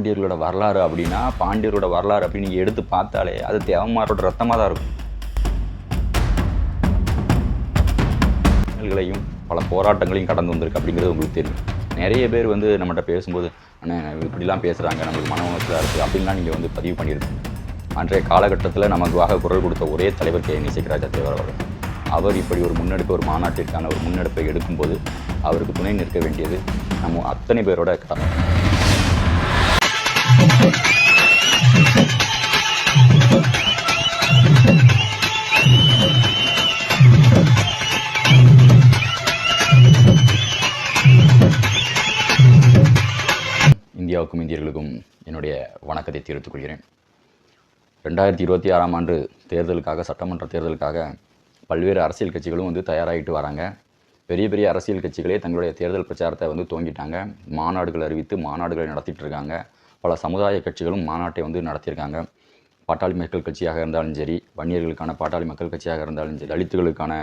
பாண்டியர்களோட வரலாறு அப்படின்னா பாண்டியரோட வரலாறு அப்படின்னு நீங்கள் எடுத்து பார்த்தாலே அது தேவமாரோட ரத்தமாக தான் இருக்கும். பல போராட்டங்களையும் கடந்து வந்திருக்கு அப்படிங்கிறது உங்களுக்கு தெரியும். நிறைய பேர் வந்து நம்மகிட்ட பேசும்போது அண்ணே இப்படிலாம் பேசுகிறாங்க நம்மளுக்கு மன உணர்ச்சியாக இருக்குது அப்படின்லாம் நீங்கள் வந்து பதிவு பண்ணியிருக்கீங்க அன்றைய காலகட்டத்தில் நமக்காக குரல் கொடுத்த ஒரே தலைவர் கே. நிசைக்கராஜா தேவர் அவர்கள். அவர் இப்படி ஒரு முன்னெடுப்பு ஒரு மாநாட்டிற்கான ஒரு முன்னெடுப்பை எடுக்கும்போது அவருக்கு துணை நிற்க வேண்டியது நம்ம அத்தனை பேரோட கடமை. இந்தியாவுக்கும் இந்தியர்களுக்கும் என்னுடைய வணக்கத்தை தெரிவித்துக் கொள்கிறேன். ரெண்டாயிரத்தி இருபத்தி ஆறாம் ஆண்டு தேர்தலுக்காக சட்டமன்ற தேர்தலுக்காக பல்வேறு அரசியல் கட்சிகளும் வந்து தயாராகிட்டு வராங்க. பெரிய பெரிய அரசியல் கட்சிகளே தங்களுடைய தேர்தல் பிரச்சாரத்தை வந்து துவங்கிட்டாங்க. மாநாடுகள் அறிவித்து மாநாடுகளை நடத்திட்டு இருக்காங்க. பல சமுதாய கட்சிகளும் மாநாட்டை வந்து நடத்தியிருக்காங்க. பாட்டாளி மக்கள் கட்சியாக இருந்தாலும் சரி வன்னியர்களுக்கான பாட்டாளி மக்கள் கட்சியாக இருந்தாலும் சரி தலித்துகளுக்கான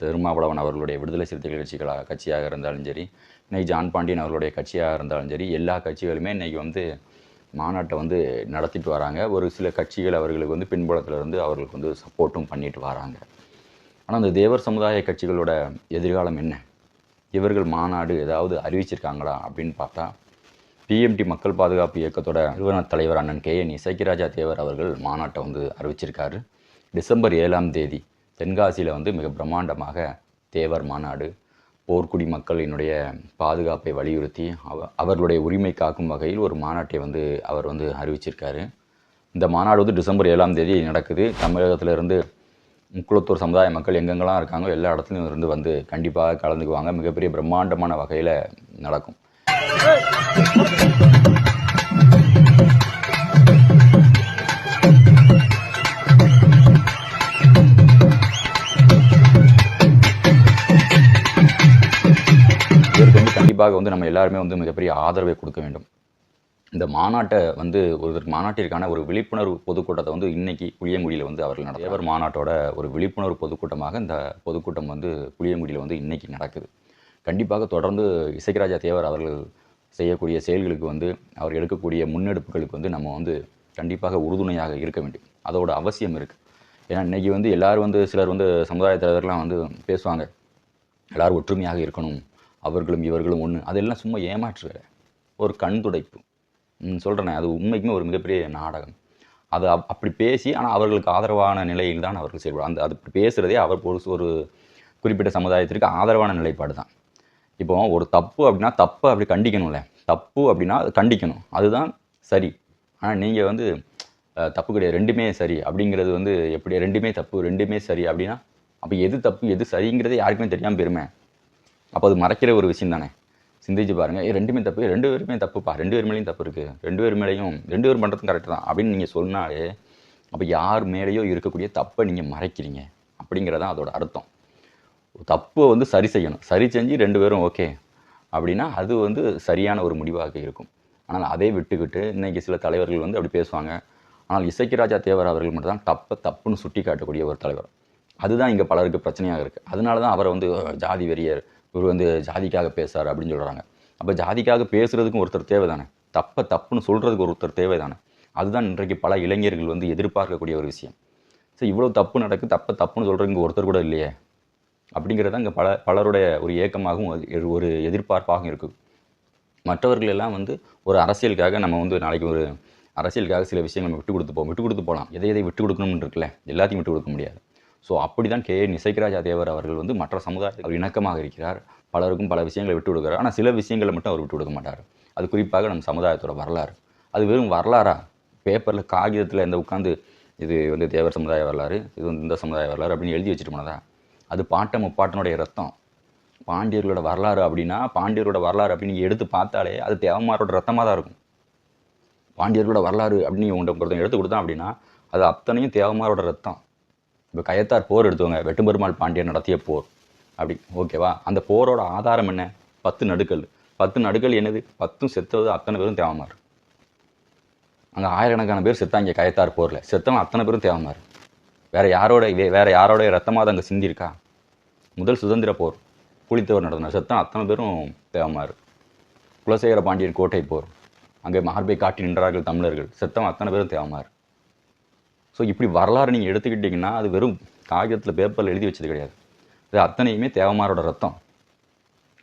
திருமாவளவன் அவர்களுடைய விடுதலை சிறுத்தைகள் கட்சிகளாக கட்சியாக இருந்தாலும் சரி இன்னைக்கு ஜான் பாண்டியன் அவர்களுடைய கட்சியாக இருந்தாலும் சரி எல்லா கட்சிகளுமே இன்றைக்கி வந்து மாநாட்டை வந்து நடத்திட்டு வராங்க. ஒரு சில கட்சிகள் அவர்களுக்கு வந்து பின்புலத்திலிருந்து அவர்களுக்கு வந்து சப்போர்ட்டும் பண்ணிட்டு வராங்க. ஆனால் அந்த தேவர் சமுதாய கட்சிகளோட எதிர்காலம் என்ன? இவர்கள் மாநாடு ஏதாவது அறிவிச்சிருக்காங்களா அப்படின்னு பார்த்தா பிஎம்டி மக்கள் பாதுகாப்பு இயக்கத்தோட நிறுவன தலைவர் அண்ணன் கே என் இசைக்கிராஜா தேவர் அவர்கள் மாநாட்டை வந்து அறிவிச்சிருக்காரு. டிசம்பர் ஏழாம் தேதி தென்காசியில் வந்து மிக பிரம்மாண்டமாக தேவர் மாநாடு போர்க்குடி மக்களினுடைய பாதுகாப்பை வலியுறுத்தி அவ அவர்களுடைய உரிமை காக்கும் வகையில் ஒரு மாநாட்டை வந்து அவர் வந்து அறிவிச்சிருக்காரு. இந்த மாநாடு வந்து டிசம்பர் ஏழாம் தேதி நடக்குது. தமிழகத்திலிருந்து முக்குளத்தூர் சமுதாய மக்கள் எங்கெங்கெல்லாம் இருக்காங்களோ எல்லா இடத்துலையும் இருந்து வந்து கண்டிப்பாக கலந்துக்குவாங்க. மிகப்பெரிய பிரம்மாண்டமான வகையில் நடக்கும். கண்டிப்பாக வந்து நம்ம எல்லாருமே வந்து மிகப்பெரிய ஆதரவை கொடுக்க வேண்டும். இந்த மாநாட்டை வந்து ஒரு மாநாட்டிற்கான ஒரு விழிப்புணர்வு பொதுக்கூட்டத்தை வந்து இன்னைக்கு புளியங்குடியில் வந்து அவர்கள் நடத்த தேவர் மாநாட்டோட ஒரு விழிப்புணர்வு பொதுக்கூட்டமாக இந்த பொதுக்கூட்டம் வந்து புளியங்குடியில் வந்து இன்னைக்கு நடக்குது. கண்டிப்பாக தொடர்ந்து இசைக்கராஜா தேவர் அவர்கள் செய்யக்கூடிய செயல்களுக்கு வந்து அவர் எடுக்கக்கூடிய முன்னெடுப்புகளுக்கு வந்து நம்ம வந்து கண்டிப்பாக உறுதுணையாக இருக்க வேண்டும். அதோட அவசியம் இருக்குது ஏன்னா இன்னைக்கு வந்து எல்லாரும் வந்து சிலர் வந்து சமுதாய தலைவர்லாம் வந்து பேசுவாங்க. எல்லோரும் ஒற்றுமையாக இருக்கணும். அவர்களும் இவர்களும் ஒன்று அதெல்லாம் சும்மா ஏமாற்று வேலை ஒரு கண் துடைப்பு. சொல்கிறேனே அது உண்மைக்குமே ஒரு மிகப்பெரிய நாடகம். அது அப் அப்படி பேசி ஆனால் அவர்களுக்கு ஆதரவான நிலையில் தான் அவர்கள் செயல்படும் அந்த அது அப்படி பேசுகிறதே அவர் ஒரு ஒரு குறிப்பிட்ட சமுதாயத்திற்கு ஆதரவான நிலைப்பாடு தான். இப்போ ஒரு தப்பு அப்படின்னா தப்பு அப்படி கண்டிக்கணும்ல. தப்பு அப்படின்னா அது கண்டிக்கணும். அதுதான் சரி. ஆனால் நீங்கள் வந்து தப்பு கிடையாது. ரெண்டுமே சரி அப்படிங்கிறது வந்து எப்படி? ரெண்டுமே தப்பு ரெண்டுமே சரி அப்படின்னா அப்போ எது தப்பு எது சரிங்கிறது யாருக்குமே தெரியாமல் பெருமை அப்போ அது மறைக்கிற ஒரு விஷயம் தானே? சிந்திச்சு பாருங்கள் ரெண்டுமே தப்பு. ரெண்டு பேருமே தப்புப்பா. ரெண்டு பேர் மேலேயும் தப்பு இருக்குது ரெண்டு பேர் மேலேயும் ரெண்டு பேர் பண்ணுறதும் கரெக்டு தான். அப்படின்னு நீங்கள் சொன்னாலே அப்போ யார் மேலேயோ இருக்கக்கூடிய தப்பை நீங்கள் மறைக்கிறீங்க அப்படிங்கிறதான் அதோட அர்த்தம். தப்பை வந்து சரி செய்யணும். சரி செஞ்சு ரெண்டு பேரும் ஓகே அப்படின்னா அது வந்து சரியான ஒரு முடிவாக இருக்கும். ஆனால் அதை விட்டுக்கிட்டு இன்றைக்கி சில தலைவர்கள் வந்து அப்படி பேசுவாங்க. ஆனால் இசைக்கிராஜா தேவர் அவர்கள் மட்டும் தான் தப்பை தப்புன்னு சுட்டி காட்டக்கூடிய ஒரு தலைவர். அதுதான் இங்கே பலருக்கு பிரச்சனையாக இருக்குது அதனால தான் அவரை வந்து ஜாதி வெறியர் இவர் வந்து ஜாதிக்காக பேசுறாரு அப்படின்னு சொல்கிறாங்க அப்போ ஜாதிக்காக பேசுகிறதுக்கும் ஒருத்தர் தேவை தானே தப்பை தப்புன்னு சொல்கிறதுக்கு ஒருத்தர் தேவை தானே அதுதான் இன்றைக்கு பல இளைஞர்கள் வந்து எதிர்பார்க்கக்கூடிய ஒரு விஷயம். ஸோ இவ்வளோ தப்பு நடக்கு தப்பை தப்புன்னு சொல்கிறதுக்கு ஒருத்தர் கூட இல்லையே? அப்படிங்கிறது தான் இங்கே பல பலருடைய ஒரு ஏக்கமாகவும் ஒரு- ஒரு எதிர்பார்ப்பாகவும் இருக்குது மற்றவர்கள் எல்லாம் வந்து ஒரு அரசியலுக்காக நம்ம வந்து நாளைக்கு ஒரு அரசியலுக்காக சில விஷயங்கள் நம்ம விட்டு கொடுத்து போவோம் விட்டு கொடுத்து போகலாம் எதை எதை விட்டு கொடுக்கணும்னு இருக்குல்ல? எல்லாத்தையும் விட்டு கொடுக்க முடியாது. ஸோ அப்படி தான் கே நிசைக்கராஜா தேவர் அவர்கள் வந்து மற்ற சமுதாயத்தில் இணக்கமாக இருக்கிறார். பலருக்கும் பல விஷயங்களை விட்டு கொடுக்குறார். ஆனால் சில விஷயங்களை மட்டும் அவர் விட்டு கொடுக்க மாட்டார். அது குறிப்பாக நம்ம சமுதாயத்தோட வரலாறு. அது வெறும் வரலாறா? பேப்பரில் காகிதத்தில் இந்த உட்காந்து இது வந்து தேவர் சமுதாய வரலாறு இது வந்து இந்த சமுதாய வரலாறு அப்படின்னு எழுதி வச்சுட்டு போனதா அது பாட்ட முப்பாட்டனுடைய ரத்தம். பாண்டியர்களோட வரலாறு அப்படின்னா பாண்டியர்களோட வரலாறு அப்படின்னு எடுத்து பார்த்தாலே அது தேவமாரோட ரத்தமாக தான் இருக்கும். பாண்டியர்களோட வரலாறு அப்படின்னு உங்கள்கிட்ட ஒருத்தன் எடுத்து கொடுத்தான் அப்படின்னா அது அத்தனையும் தேவமாரோட ரத்தம். இப்போ கயத்தார் போர் எடுத்தவங்க வெட்டும்பெருமாள் பாண்டியன் நடத்திய போர். அப்படி ஓகேவா அந்த போரோட ஆதாரம் என்ன? பத்து நடுக்கல். பத்து நடுக்கல் என்னது? பத்தும் செத்தது அத்தனை பேரும் தேவமார். அங்கே ஆயிரக்கணக்கான பேர் செத்தாங்க கயத்தார் போரில். செத்தவன் அத்தனை பேரும் தேவமார். வேற யாரோட வே- வேற யாரோட ரத்தமாக அங்கே சிந்திருக்கா முதல் சுதந்திர போர். புலித்தேவர் நடத்தினார் செத்தான் அத்தனை பேரும் தேவமார். குலசேகர பாண்டியன் கோட்டை போர். அங்கே மார்பை காட்டி நின்றார்கள் தமிழர்கள். செத்தம் அத்தனை பேரும் தேவமார். ஸோ இப்படி வரலாறு நீங்கள் எடுத்துக்கிட்டிங்கன்னா அது வெறும் காகிதத்தில் பேப்பரில் எழுதி வச்சது கிடையாது. இது அத்தனையுமே தேவமாரோட ரத்தம்.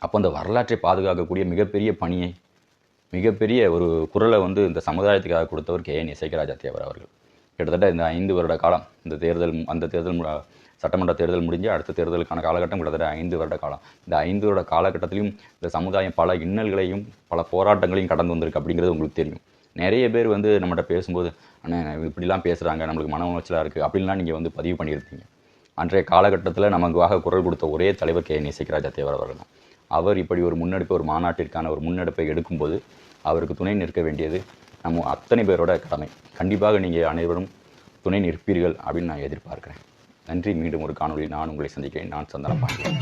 அப்போ அந்த வரலாற்றை பாதுகாக்கக்கூடிய மிகப்பெரிய பணியை மிகப்பெரிய ஒரு குரலை வந்து இந்த சமுதாயத்துக்காக கொடுத்தவர் கே. என். இசைக்கராஜா தேவர் அவர்கள். கிட்டத்தட்ட இந்த ஐந்து வருட காலம் இந்த தேர்தல் அந்த தேர்தல் சட்டமன்ற தேர்தல் முடிஞ்சு அடுத்த தேர்தலுக்கான காலகட்டம் கிட்டத்தட்ட ஐந்து வருட காலம். இந்த ஐந்து வருட காலகட்டத்திலையும் இந்த சமுதாயம் பல இன்னல்களையும் பல போராட்டங்களையும் கடந்து வந்திருக்கு அப்படிங்கிறது உங்களுக்கு தெரியும். நிறைய பேர் வந்து நம்மகிட்ட பேசும்போது அண்ணே இப்படிலாம் பேசுகிறாங்க நம்மளுக்கு மன உளைச்சலாக இருக்குது அப்படின்லாம் நீங்கள் வந்து பதிவு பண்ணியிருந்தீங்க அன்றைய காலகட்டத்தில் நமக்காக குரல் கொடுத்த ஒரே தலைவர் கே. என். தேவர் அவர்கள் தான். அவர் இப்படி ஒரு முன்னெடுப்பு ஒரு மாநாட்டிற்கான ஒரு முன்னெடுப்பை எடுக்கும்போது அவருக்கு துணை நிற்க வேண்டியது நம்ம அத்தனை பேரோட கடமை. கண்டிப்பாக நீங்கள் அனைவரும் துணை நிற்பீர்கள் அப்படின்னு நான் எதிர்பார்க்குறேன். நன்றி. மீண்டும் ஒரு காணொலி நான் உங்களை சந்திக்கிறேன். நான் சந்தனம் பாண்டியன்.